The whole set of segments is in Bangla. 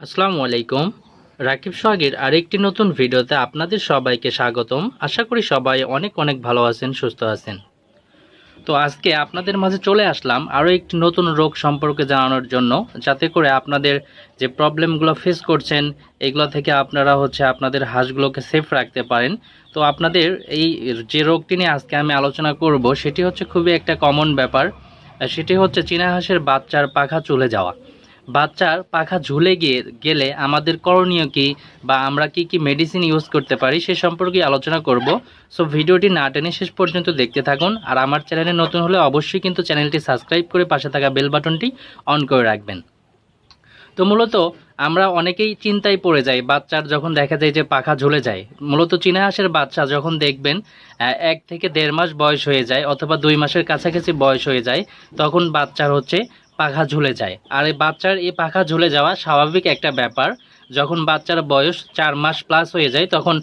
আসসালামু আলাইকুম। রাকিব সোহাগের আরেকটি নতুন ভিডিওতে আপনাদের সবাইকে স্বাগতম। আশা করি সবাই অনেক অনেক ভালো আছেন, সুস্থ আছেন। তো আজকে আপনাদের মাঝে চলে আসলাম আরও একটি নতুন রোগ সম্পর্কে জানানোর জন্য, যাতে করে আপনাদের যে প্রবলেমগুলো ফেস করছেন, এগুলো থেকে আপনারা হচ্ছে আপনাদের হাঁসগুলোকে সেফ রাখতে পারেন। তো আপনাদের এই যে রোগটি নিয়ে আজকে আমি আলোচনা করব, সেটি হচ্ছে খুবই একটা কমন ব্যাপার। সেটি হচ্ছে চীনা হাঁসের বাচ্চার পাখা চলে যাওয়া। বাচ্চার পাখা ঝুলে গিয়ে, গেলে আমাদের করণীয় কি বা আমরা কি কি মেডিসিন ইউজ করতে পারি সে সম্পর্কে আলোচনা করব। সো ভিডিওটি না টেনে শেষ পর্যন্ত দেখতে থাকুন। আর আমার চ্যানেলে নতুন হলে অবশ্যই কিন্তু চ্যানেলটি সাবস্ক্রাইব করে পাশে থাকা বেল বাটনটি অন করে রাখবেন। তো মূলত আমরা অনেকেই চিন্তায় পড়ে যাই, বাচ্চার যখন দেখা যায় যে পাখা ঝুলে যায়। মূলত চীনা হাঁসের বাচ্চা যখন দেখবেন এক থেকে দেড় মাস বয়স হয়ে যায় অথবা দুই মাসের কাছাকাছি বয়স হয়ে যায়, তখন বাচ্চার হচ্ছে পাখা ঝুলে যায়। আর এই বাচ্চার এই পাখা ঝুলে যাওয়া স্বাভাবিক একটা ব্যাপার। যখন বাচ্চার বয়স চার মাস প্লাস হয়ে যায়, তখন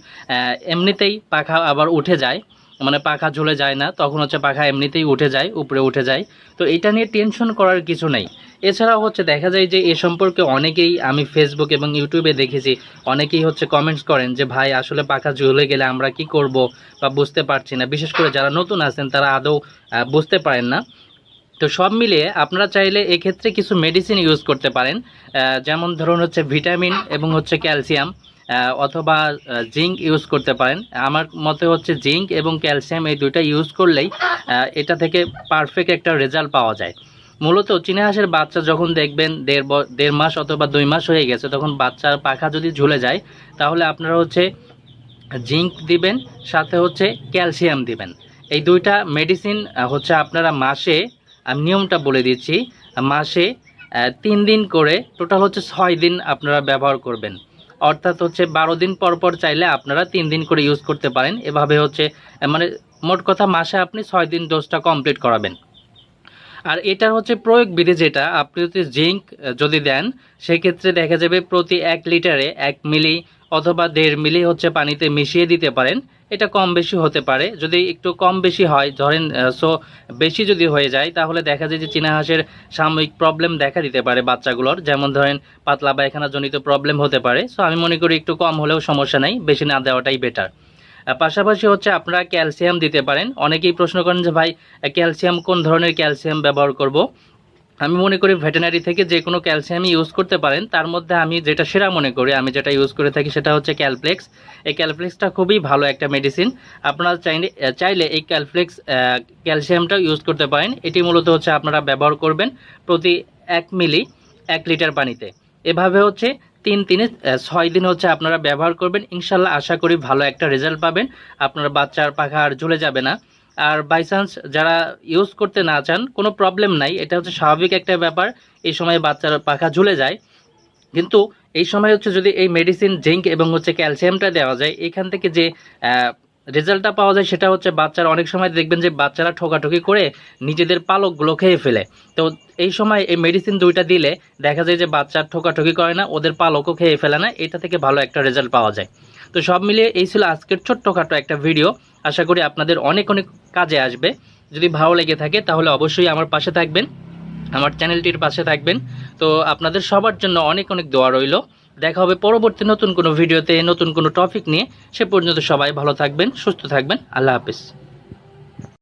এমনিতেই পাখা আবার উঠে যায়। মানে পাখা ঝুলে যায় না, তখন হচ্ছে পাখা এমনিতেই উঠে যায়, উপরে উঠে যায়। তো এটা নিয়ে টেনশন করার কিছু নেই। এছাড়াও হচ্ছে দেখা যায় যে এ সম্পর্কে অনেকেই আমি ফেসবুক এবং ইউটিউবে দেখেছি, অনেকেই হচ্ছে কমেন্টস করেন যে, ভাই, আসলে পাখা ঝুলে গেলে আমরা কি করব? বা বুঝতে পারছি না। বিশেষ করে যারা নতুন আছেন, তারা আদৌ বুঝতে পারেন না। তো সব মিলিয়ে আপনারা চাইলে এক্ষেত্রে কিছু মেডিসিন ইউজ করতে পারেন যেমন ধরুন হচ্ছে ভিটামিন এবং হচ্ছে ক্যালসিয়াম অথবা জিঙ্ক ইউজ করতে পারেন। আমার মতে হচ্ছে জিঙ্ক এবং ক্যালসিয়াম এই দুইটা ইউজ করলেই এটা থেকে পারফেক্ট একটা রেজাল্ট পাওয়া যায়। মূলত চীনা বাচ্চা যখন দেখবেন দেড় দেড় মাস অথবা দুই মাস হয়ে গেছে, তখন বাচ্চার পাখা যদি ঝুলে যায়, তাহলে আপনারা হচ্ছে জিঙ্ক দিবেন, সাথে হচ্ছে ক্যালসিয়াম দিবেন। এই দুইটা মেডিসিন হচ্ছে আপনারা মাসে আমি নিয়মটা বলে দিচ্ছি, মাসে তিন দিন করে টোটাল হচ্ছে ছয় দিন আপনারা ব্যবহার করবেন। অর্থাৎ হচ্ছে বারো দিন পর পর চাইলে আপনারা তিন দিন করে ইউজ করতে পারেন। এভাবে হচ্ছে মানে মোট কথা মাসে আপনি ছয় দিন ডোজটা কমপ্লিট করাবেন। আর এটার হচ্ছে প্রয়োগ বিধি যেটা, আপনি যদি জিঙ্ক যদি দেন, সেক্ষেত্রে দেখা যাবে প্রতি এক লিটারে এক মিলি অথবা দেড় মিলি হচ্ছে পানিতে মিশিয়ে দিতে পারেন। এটা কম বেশি হতে পারে। যদি একটু কম বেশি হয়, ধরেন সো বেশি যদি হয়ে যায়, তাহলে দেখা যায় যে চীনা হাঁসের সাময়িক প্রবলেম দেখা দিতে পারে বাচ্চাগুলোর। যেমন ধরেন, পাতলা পায়খানা জনিত প্রবলেম হতে পারে। সো আমি মনে করি একটু কম হলেও সমস্যা নেই, বেশি না দেওয়াটাই বেটার পাশাপাশি হচ্ছে আপনারা ক্যালসিয়াম দিতে পারেন। অনেকেই প্রশ্ন করেন যে, ভাই ক্যালসিয়াম কোন ধরনের ক্যালসিয়াম ব্যবহার করব? আমি মনে করি ভেটেনারি থেকে যে কোনো ক্যালসিয়ামই ইউজ করতে পারেন, তার মধ্যে আমি যেটা সেরা মনে করি, আমি যেটা ইউজ করে থাকি সেটা হচ্ছে ক্যালপ্লেক্স এই ক্যালপ্লেক্সটা খুবই ভালো একটা মেডিসিন আপনারা চাইলে চাইলে এই ক্যালপ্লেক্স ক্যালসিয়ামটা ইউজ করতে পারেন। এটি মূলত হচ্ছে আপনারা ব্যবহার করবেন প্রতি এক মিলি, এক লিটার পানিতে। এভাবে হচ্ছে তিন তিনে ছয় দিন হচ্ছে আপনারা ব্যবহার করবেন। ইনশাল্লাহ আশা করি ভালো একটা রেজাল্ট পাবেন। আপনার বাচ্চার পাখা আর ঝুলে যাবে না। আর বাই চান্স যারা ইউজ করতে না চান, কোনো প্রবলেম নাই। এটা হচ্ছে স্বাভাবিক একটা ব্যাপার। এই সময় বাচ্চার পাখা ঝুলে যায়। কিন্তু এই সময় হচ্ছে যদি এই মেডিসিন জিঙ্ক এবং হচ্ছে ক্যালসিয়ামটা দেওয়া যায়, এখান থেকে যে রেজাল্টটা পাওয়া যায় সেটা হচ্ছে বাচ্চারা অনেক সময় দেখবেন যে বাচ্চারা ঠোকাঠুকি করে নিজেদের পালকগুলো খেয়ে ফেলে। তো এই সময় এই মেডিসিন দুইটা দিলে দেখা যায় যে বাচ্চা ঠোকাঠুকি করে না, ওদের পালকও খেয়ে ফেলে না। এটা থেকে ভালো একটা রেজাল্ট পাওয়া যায়। তো সব মিলিয়ে এই ছিল আজকের ছোট্টখাটো একটা ভিডিও আশা করি আপনাদের অনেক অনেক কাজে আসবে। যদি ভালো লেগে থাকে, তাহলে অবশ্যই আমার পাশে থাকবেন। আমার চ্যানেলটির পাশে থাকবেন। তো আপনাদের সবার জন্য অনেক অনেক দোয়া রইল। দেখা হবে পরবর্তী নতুন কোনো ভিডিওতে নতুন কোনো টপিক নিয়ে। সে পর্যন্ত সবাই ভালো থাকবেন, সুস্থ থাকবেন। আল্লাহ হাফিজ।